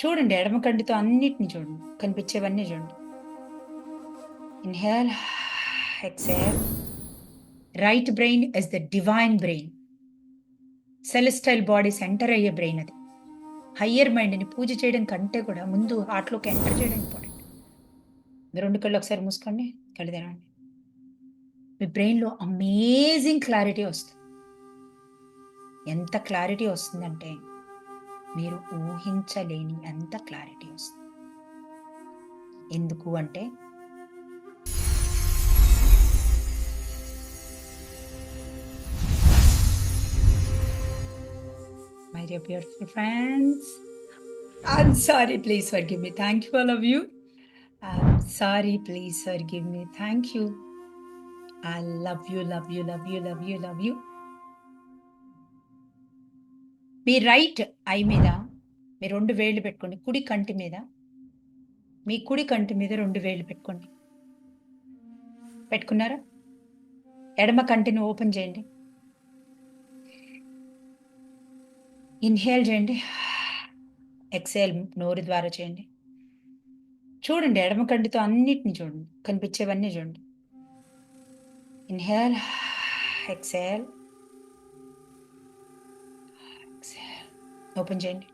చూడండి ఎడమ కంటితో అన్నిటిని చూడండి కనిపించేవన్నీ చూడండి. Inhale exhale right brain is the divine brain celestial body centre అయ్యే బ్రెయిన్ అది. హయ్యర్ మైండ్ని పూజ చేయడం కంటే కూడా ముందు హార్ట్లోకి ఎంటర్ చేయడం ఇంపార్టెంట్ మీరు రెండు కళ్ళు ఒకసారి మూసుకోండి కళ్ళు తెరవండి. మీ బ్రెయిన్లో అమేజింగ్ క్లారిటీ వస్తుంది. ఎంత క్లారిటీ వస్తుందంటే మీరు ఊహించలేని అంత క్లారిటీ వస్తుంది ఎందుకు అంటే my dear beautiful friends I'm sorry please forgive me thank you all of you sorry please forgive me thank you I love you love you love you love you love you me right eye మీద మీ రెండు వేళ్ళు పెట్టుకోండి. కుడి కంటి మీద. మీ కుడి కంటి మీద రెండు వేళ్ళు పెట్టుకోండి. పెట్టుకున్నారా? ఎడమ కంటిని ఓపెన్ చేయండి. ఇన్హేల్ చేయండి. ఎక్సేల్ నోరు ద్వారా చేయండి. చూడండి ఎడమ కంటితో అన్నిటిని చూడండి. కనిపించేవన్నీ చూడండి. Inhale exhale. ఓపెన్ చేయండి.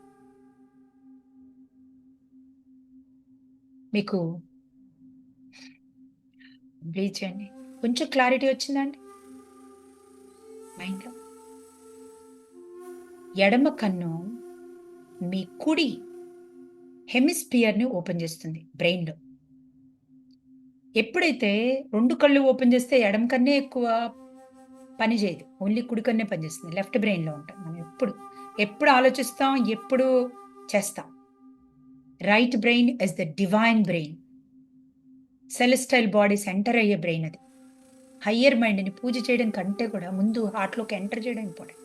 మీకు బ్రీత్ చేయండి. కొంచెం క్లారిటీ వచ్చిందండి. మైండ్లో ఎడమ కన్ను మీ కుడి హెమిస్పియర్ని ఓపెన్ చేస్తుంది బ్రెయిన్లో ఎప్పుడైతే రెండు కళ్ళు ఓపెన్ చేస్తే ఎడమ కన్నే ఎక్కువ పని చేయదు ఓన్లీ కుడి కన్నే పనిచేస్తుంది లెఫ్ట్ బ్రెయిన్లో ఉంటాం మనం ఎప్పుడు. ఎప్పుడు ఆలోచిస్తాం ఎప్పుడు చేస్తాం. Right brain is the divine brain celestial body centre అయ్యే బ్రెయిన్ అది. హయ్యర్ మైండ్ని పూజ చేయడం కంటే కూడా ముందు హార్ట్లోకి ఎంటర్ చేయడం ఇంపార్టెంట్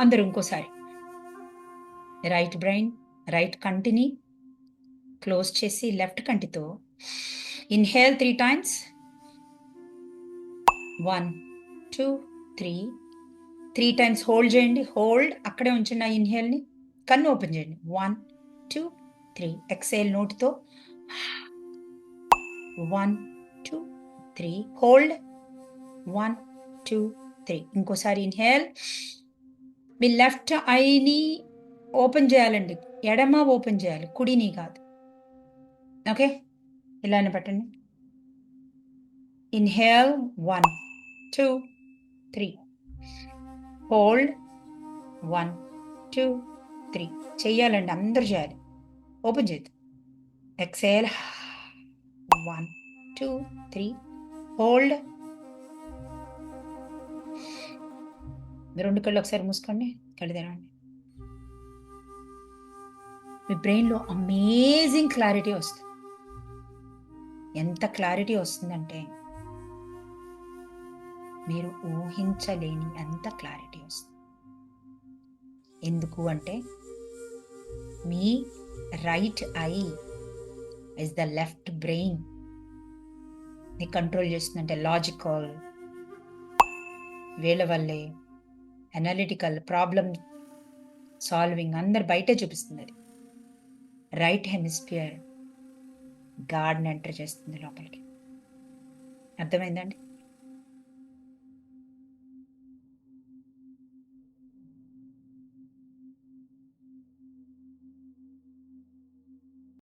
అందరూ ఇంకోసారి. రైట్ బ్రెయిన్ రైట్ కంటిని క్లోజ్ చేసి లెఫ్ట్ కంటితో inhale three times one two three three times hold చేయండి. హోల్డ్ అక్కడే ఉంచండి ఆ ఇన్హేల్ని కన్ను ఓపెన్ చేయండి. One two three. ఎక్సేల్ నోటితో one two three. Hold. One two three. ఇంకోసారి ఇన్హేల్. మీ లెఫ్ట్ ఐని ఓపెన్ చేయాలండి. ఎడమ ఓపెన్ చేయాలి. కుడిని కాదు. ఓకే? ఇలానే పెట్టండి. Inhale. One two three. Hold one two three చెయ్యాలండి అందరు చేయాలి. ఓపెన్ చేద్దాం exhale one two three hold రెండు కళ్ళు ఒకసారి మూసుకోండి కళ్ళు తెరవండి. మీ బ్రెయిన్లో అమేజింగ్ క్లారిటీ వస్తుంది. ఎంత క్లారిటీ వస్తుందంటే మీరు ఊహించలేని అంత క్లారిటీ వస్తుంది. ఎందుకు అంటే మీ right eye is the left బ్రెయిన్ని కంట్రోల్ చేస్తుందంటే లాజికల్ వేల వల్లే అనలిటికల్ ప్రాబ్లమ్ సాల్వింగ్ అందరు బయటే చూపిస్తుంది అది. రైట్ హెమిస్ఫియర్ గార్డ్ని ఎంటర్ చేస్తుంది లోపలికి. అర్థమైందండి?